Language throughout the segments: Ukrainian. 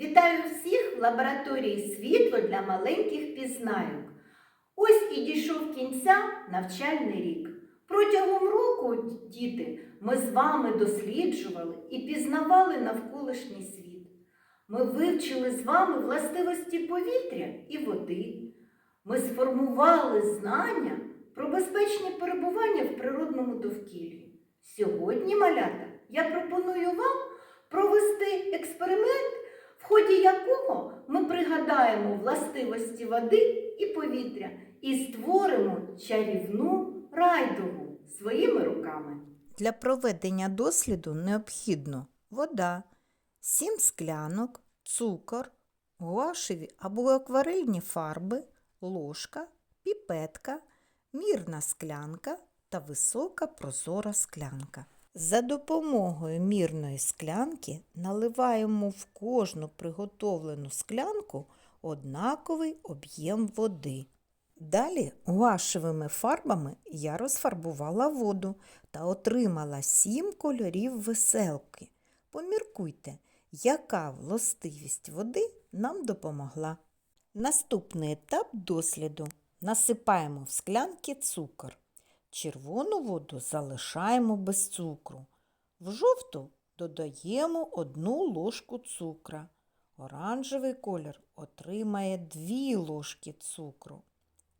Вітаю всіх в лабораторії світло для маленьких пізнайок. Ось і дійшов кінця навчальний рік. Протягом року, діти, ми з вами досліджували і пізнавали навколишній світ. Ми вивчили з вами властивості повітря і води. Ми сформували знання про безпечне перебування в природному довкіллі. Сьогодні, малята, я пропоную вам провести експеримент, в ході якого ми пригадаємо властивості води і повітря і створимо чарівну райдугу своїми руками. Для проведення досліду необхідно вода, 7 склянок, цукор, гуашеві або акварельні фарби, ложка, піпетка, мірна склянка та висока прозора склянка. За допомогою мірної склянки наливаємо в кожну приготовлену склянку однаковий об'єм води. Далі гуашевими фарбами я розфарбувала воду та отримала сім кольорів веселки. Поміркуйте, яка властивість води нам допомогла. Наступний етап досліду насипаємо в склянки цукор. Червону воду залишаємо без цукру. В жовту додаємо одну ложку цукра. Оранжевий колір отримає 2 ложки цукру.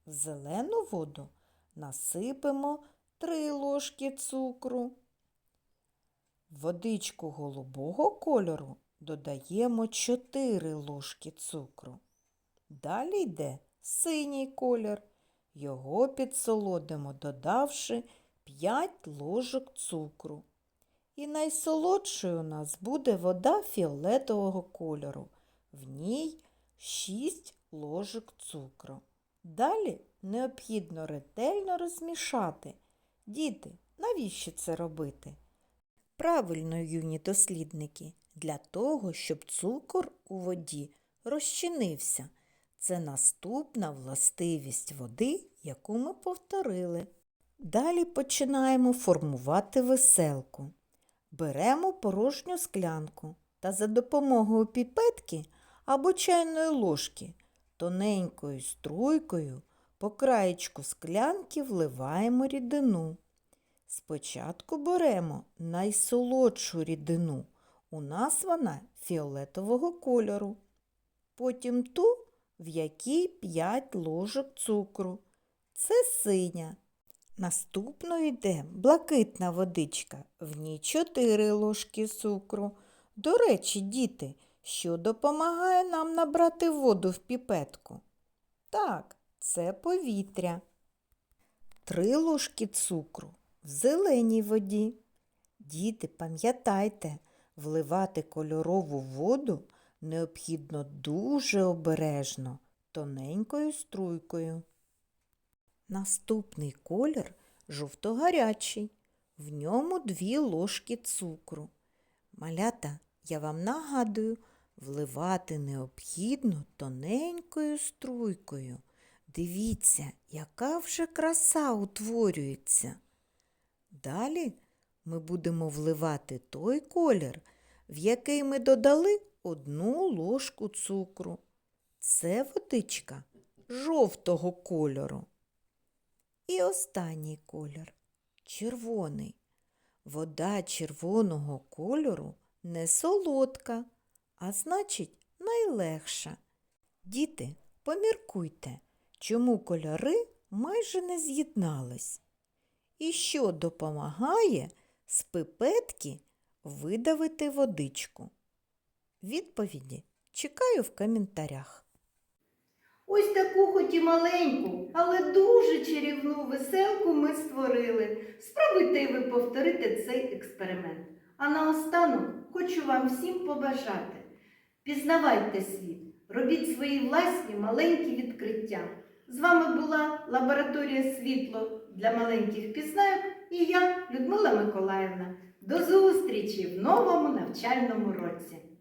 В зелену воду насипемо 3 ложки цукру. Водичку голубого кольору додаємо 4 ложки цукру. Далі йде синій колір. Його підсолодимо, додавши 5 ложок цукру. І найсолодшою у нас буде вода фіолетового кольору. В ній 6 ложок цукру. Далі необхідно ретельно розмішати. Діти, навіщо це робити? Правильно, юні дослідники, для того, щоб цукор у воді розчинився. Це наступна властивість води, яку ми повторили. Далі починаємо формувати веселку. Беремо порожню склянку та за допомогою піпетки або чайної ложки тоненькою струйкою по краєчку склянки вливаємо рідину. Спочатку беремо найсолодшу рідину. У нас вона фіолетового кольору. Потім ту, в якій 5 ложок цукру. Це синя. Наступною йде блакитна водичка, в ній 4 ложки цукру. До речі, діти, що допомагає нам набрати воду в піпетку? Так, це повітря. 3 ложки цукру в зеленій воді. Діти, пам'ятайте, вливати кольорову воду необхідно дуже обережно, тоненькою струйкою. Наступний колір жовто-гарячий. В ньому дві ложки цукру. Малята, я вам нагадую, вливати необхідно тоненькою струйкою. Дивіться, яка вже краса утворюється. Далі ми будемо вливати той колір, в який ми додали одну ложку цукру. Це водичка жовтого кольору. І останній колір червоний. Вода червоного кольору не солодка, а значить найлегша. Діти, поміркуйте, чому кольори майже не з'єднались. І що допомагає з пипетки видавити водичку? Відповіді чекаю в коментарях. Ось таку хоч і маленьку, але дуже чарівну веселку ми створили. Спробуйте ви повторити цей експеримент. А наостанок хочу вам всім побажати. Пізнавайте світ, робіть свої власні маленькі відкриття. З вами була лабораторія світло для маленьких пізнайок і я, Людмила Миколаївна. До зустрічі в новому навчальному році!